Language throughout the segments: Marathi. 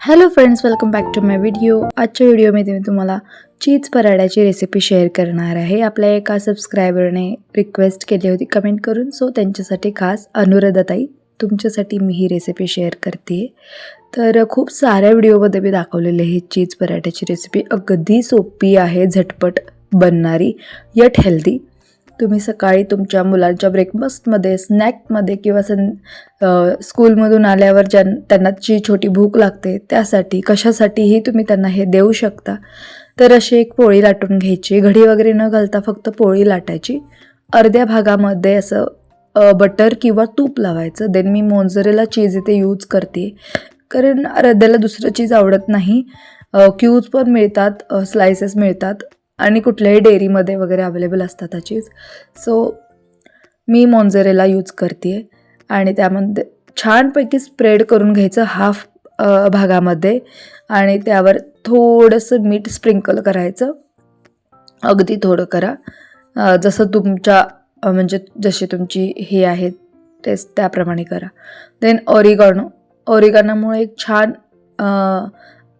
Hello friends welcome back to my video आजच्या व्हिडिओमध्ये मी तुम्हाला चीज पराठ्याची रेसिपी शेअर करणार आहे. आपल्या एका सबस्क्रायबरने रिक्वेस्ट केली होती कमेंट करून. सो त्यांच्यासाठी खास अनुराधाताई तुमच्यासाठी मी ही रेसिपी शेअर करते. तर खूप साऱ्या व्हिडिओमध्ये मी दाखवलेले आहे चीज पराठ्याची रेसिपी अगदी सोपी आहे झटपट बनणारी यट हेल्दी तुम्ही सकाळी तुमच्या मुलांच्या ब्रेकफास्टमध्ये स्नॅकमध्ये किंवा सं स्कूलमधून आल्यावर ज्यां त्यांना जी छोटी भूक लागते त्यासाठी कशासाठीही तुम्ही त्यांना हे देऊ शकता. तर अशी एक पोळी लाटून घ्यायची. घडी वगैरे न घालता फक्त पोळी लाटायची. अर्ध्या भागामध्ये असं बटर किंवा तूप लावायचं. देन मी मोंजरेला चीज इथे यूज करते. कारण अर्ध्याला दुसरं चीज आवडत नाही. क्यूज पण मिळतात स्लायसेस मिळतात. आणि कुठल्याही डेअरीमध्ये वगैरे अवेलेबल असतात हा चीज सो मी मोन्झरेला यूज करते आणि त्यामध्ये छानपैकी स्प्रेड करून घ्यायचं हाफ भागामध्ये. आणि त्यावर थोडंसं मीठ स्प्रिंकल करायचं. अगदी थोडं करा. जसं तुमच्या म्हणजे जशी तुमची हे आहे टेस्ट त्याप्रमाणे करा. देन ऑरिगॉनो ऑरिगानामुळे एक छान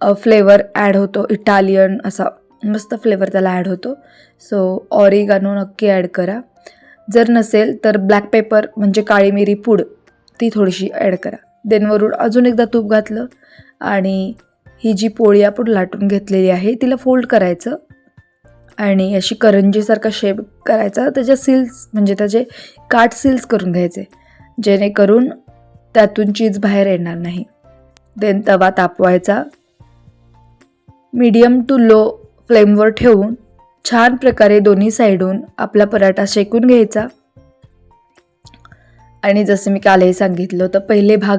फ्लेवर ॲड होतो. इटालियन असा मस्त फ्लेवर त्याला ॲड होतो. सो ऑरिगानो नक्की ॲड करा. जर नसेल तर ब्लॅक पेपर म्हणजे काळी मिरी पूड ती थोडीशी ॲड करा. देन वरून अजून एकदा तूप घातलं आणि ही जी पोळी आपण लाटून घेतलेली आहे तिला फोल्ड करायचं आणि अशी करंजीसारखा शेप करायचा. त्याच्या सील्स म्हणजे त्याचे काट सील्स करून घ्यायचे. जेणेकरून त्यातून चीज बाहेर येणार नाही. देन तवा तापवायचा. मीडियम टू लो फ्लेमवर ठेवून छान प्रकारे दोन्ही साईडून आपला पराठा शेकून घ्यायचा. आणि जसं मी कालही सांगितलं तर पहिले भाग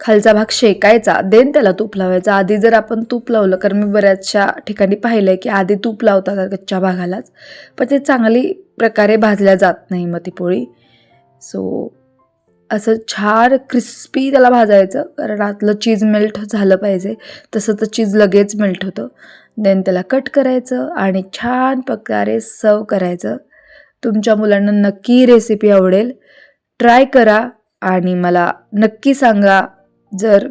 खालचा भाग शेकायचा देन त्याला तूप लावायचा. आधी जर आपण तूप लावलं कारण मी बऱ्याचशा ठिकाणी पाहिलं आहे की आधी तूप लावतात कच्च्या भागालाच पण ते चांगली प्रकारे भाजल्या जात नाही मग ती पोळी. सो असं छान क्रिस्पी त्याला भाजायचं कारण आतलं चीज मेल्ट झालं पाहिजे. तसं तर चीज लगेच मेल्ट होतं. देन त्याला कट करायचं आणि छान प्रकारे सर्व करायचं. तुमच्या मुलांना नक्की रेसिपी आवडेल. ट्राय करा आणि मला नक्की सांगा जर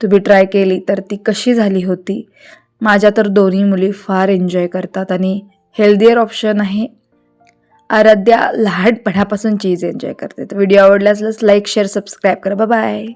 तुम्ही ट्राय केली तर ती कशी झाली होती. माझ्या तर दोन्ही मुली फार एन्जॉय करतात आणि हेल्दियर ऑप्शन आहे. आराध्या लहानपणापासून चीज एन्जॉय करते. तर व्हिडिओ आवडला असल्यास लाईक शेअर सबस्क्राईब करा. बाय